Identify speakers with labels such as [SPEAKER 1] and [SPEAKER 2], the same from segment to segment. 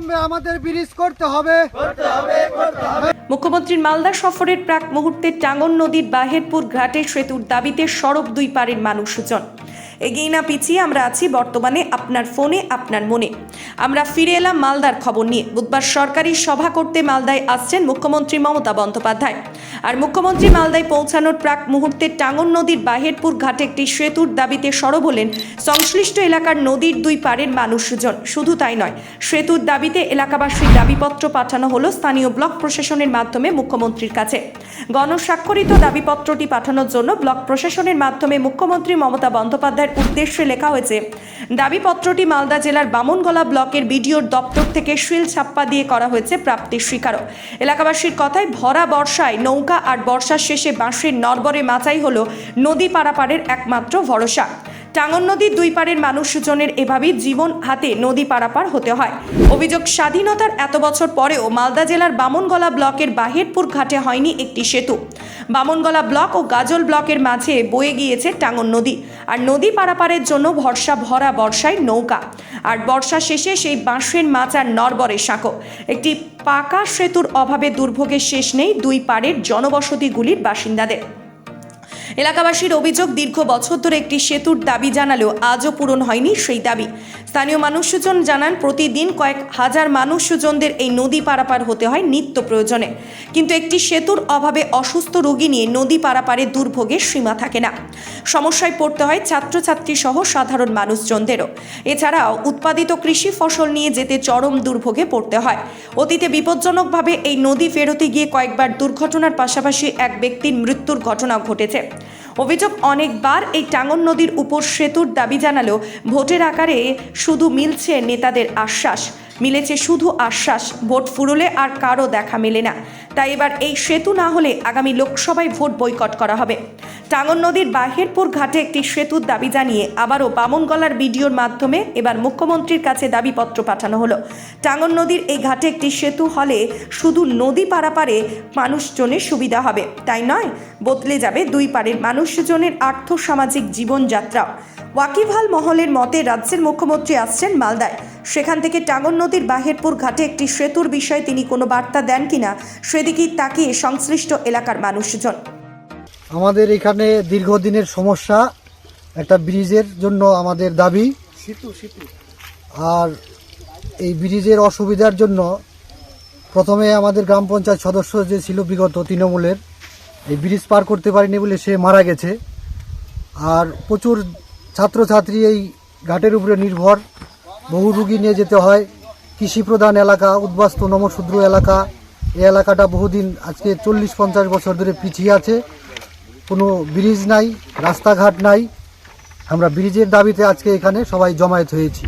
[SPEAKER 1] অবিলম্বে আমাদের ব্রিজ করতে হবে।
[SPEAKER 2] মুখ্যমন্ত্রীর মালদা সফরের প্রাক মুহূর্তে টাঙ্গন নদীর বাহেরপুর ঘাটে সেতুর দাবিতে সরব দুই পারের মানুষজন। এগিয়ে না পিছিয়ে আমরা আছি বর্তমানে আপনার ফোনে, আপনার মনে। আমরা ফিরে এলাম মালদার খবর নিয়ে। বুধবার সরকারি সভা করতে মালদায় আসছেন মুখ্যমন্ত্রী মমতা বন্দ্যোপাধ্যায়। আর মুখ্যমন্ত্রী মালদায় পৌঁছানোর প্রাক মুহূর্তে টাঙ্গন নদীর বাহেরপুর ঘাটে একটি সেতুর দাবিতে সরব হলেন সংশ্লিষ্ট এলাকার নদীর দুই পারের মানুষজন। শুধু তাই নয়, সেতুর দাবিতে এলাকাবাসীর দাবিপত্র পাঠানো হলো স্থানীয় ব্লক প্রশাসনের মাধ্যমে মুখ্যমন্ত্রীর কাছে। গণস্বাক্ষরিত দাবিপত্রটি পাঠানোর জন্য ব্লক প্রশাসনের মাধ্যমে মুখ্যমন্ত্রী মমতা বন্দ্যোপাধ্যায়ের উদ্দেশ্যে লেখা হয়েছে, দাবিপত্রটি মালদা জেলার বামনগলা ব্লকের বিডিওর দপ্তর থেকে শিল ছাপ্পা দিয়ে করা হয়েছে প্রাপ্তির স্বীকারও। এলাকাবাসীর কথায় ভরা বর্ষায় নৌকা আর বর্ষার শেষে বাঁশের নরবরে মাচাই হল নদী পারাপারের একমাত্র ভরসা। টাঙ্গন নদীর দুই পারের মানুষজনের এভাবেই জীবন হাতে নদী পারাপার হতে হয়। অভিযোগ স্বাধীনতার এত বছর পরেও মালদা জেলার বামনগলা ব্লকের বাহেরপুর ঘাটে হয়নি একটি সেতু। বামনগলা ব্লক ও গাজল ব্লকের মাঝে বয়ে গিয়েছে টাঙ্গন নদী। আর নদী পারাপারের জন্য ভরসা ভরা বর্ষায় নৌকা। আর বর্ষা শেষে সেই বাঁশের মাচার নরবরে সাঁকো। একটি পাকা সেতুর অভাবে দুর্ভোগের শেষ নেই দুই পাড়ের জনবসতিগুলির বাসিন্দাদের। এলাকাবাসীর অভিযোগ দীর্ঘ বছর ধরে একটি সেতুর দাবি জানালেও আজও পূরণ হয়নি সেই দাবি। স্থানীয় মানুষজন জানান, প্রতিদিন কয়েক হাজার মানুষজনদের এই নদী পারাপার হতে হয় নিত্য প্রয়োজনে। কিন্তু একটি সেতুর অভাবে অসুস্থ রোগী নিয়ে নদী পারাপারে দুর্ভোগের সীমা থাকে না। সমস্যায় পড়তে হয় ছাত্রছাত্রী সহ সাধারণ মানুষজনদেরও। এছাড়াও উৎপাদিত কৃষি ফসল নিয়ে যেতে চরম দুর্ভোগে পড়তে হয়। অতীতে বিপজ্জনকভাবে এই নদী ফেরতে গিয়ে কয়েকবার দুর্ঘটনার পাশাপাশি এক ব্যক্তির মৃত্যুর ঘটনাও ঘটেছে। অভিযোগ, অনেকবার এই টাঙ্গন নদীর উপর সেতুর দাবি জানালেও ভোটের আকারে শুধু মিলছে নেতাদের আশ্বাস। মিলেছে শুধু আশ্বাস, ভোট ফুরলে আর কারও দেখা মেলে না। তাই এবার এই সেতু না হলে আগামী লোকসভায় ভোট বয়কট করা হবে। টাঙ্গন নদীর বাহেরপুর ঘাটে একটি সেতুর দাবি জানিয়ে আবারও বামনগলার ভিডিওর মাধ্যমে এবার মুখ্যমন্ত্রীর কাছে দাবিপত্র পাঠানো হলো। টাঙ্গন নদীর এই ঘাটে একটি সেতু হলে শুধু নদী পারাপারে মানুষজনের সুবিধা হবে। তাই নয়, বদলে যাবে দুই পারের মানুষজনের আর্থ সামাজিক জীবনযাত্রাও। ওয়াকিবহাল মহলের মতে রাজ্যের মুখ্যমন্ত্রী আসছেন মালদায়। সেখান থেকে টাঙ্গন নদীর বাহেরপুর ঘাটে একটি সেতুর বিষয়ে তিনি কোনো বার্তা দেন কিনা, সেদিকেই তাকিয়ে সংশ্লিষ্ট এলাকার মানুষজন।
[SPEAKER 1] আমাদের এখানে দীর্ঘদিনের সমস্যা একটা ব্রিজের জন্য আমাদের দাবি। আর এই ব্রিজের অসুবিধার জন্য প্রথমে আমাদের গ্রাম পঞ্চায়েত সদস্য যে ছিল বিগত তৃণমূলের এই ব্রিজ পার করতে পারেনি বলে সে মারা গেছে। আর প্রচুর ছাত্রছাত্রী এই ঘাটের উপরে নির্ভর। বহু রুগী নিয়ে যেতে হয়। কৃষি প্রধান এলাকা উদ্বাস্ত নমশূদ্র এলাকা এই এলাকাটা বহুদিন আজকে চল্লিশ পঞ্চাশ বছর ধরে পিছিয়ে আছে। কোনো ব্রিজ নাই রাস্তাঘাট নাই। আমরা ব্রিজের দাবিতে আজকে এখানে সবাই জমায়েত হয়েছি।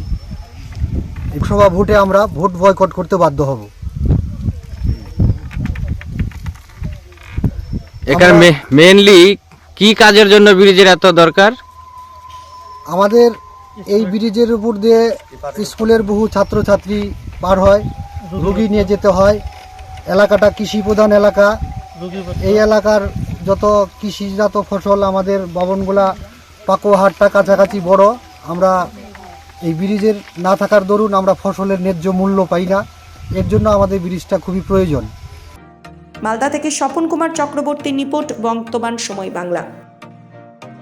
[SPEAKER 1] লোকসভা ভোটে আমরা ভোট বয়কট করতে বাধ্য হব।
[SPEAKER 3] এখানে মেনলি কি কাজের জন্য ব্রিজের এত দরকার?
[SPEAKER 1] আমাদের এই ব্রিজের উপর দিয়ে স্কুলের বহু ছাত্রছাত্রী পার হয় রুগী নিয়ে যেতে হয়। এলাকাটা কৃষি প্রধান এলাকা। এই এলাকার যত কৃষিজাত ফসল, আমাদের ভবনগুলা পাকোহাটটা কাছাকাছি বড়, আমরা এই ব্রিজের না থাকার দরুন আমরা ফসলের ন্যায্য মূল্য পাই না। এর জন্য আমাদের ব্রিজটা খুবই প্রয়োজন।
[SPEAKER 2] মালদা থেকে স্বপন কুমার চক্রবর্তী নিপট বর্তমান সময় বাংলা।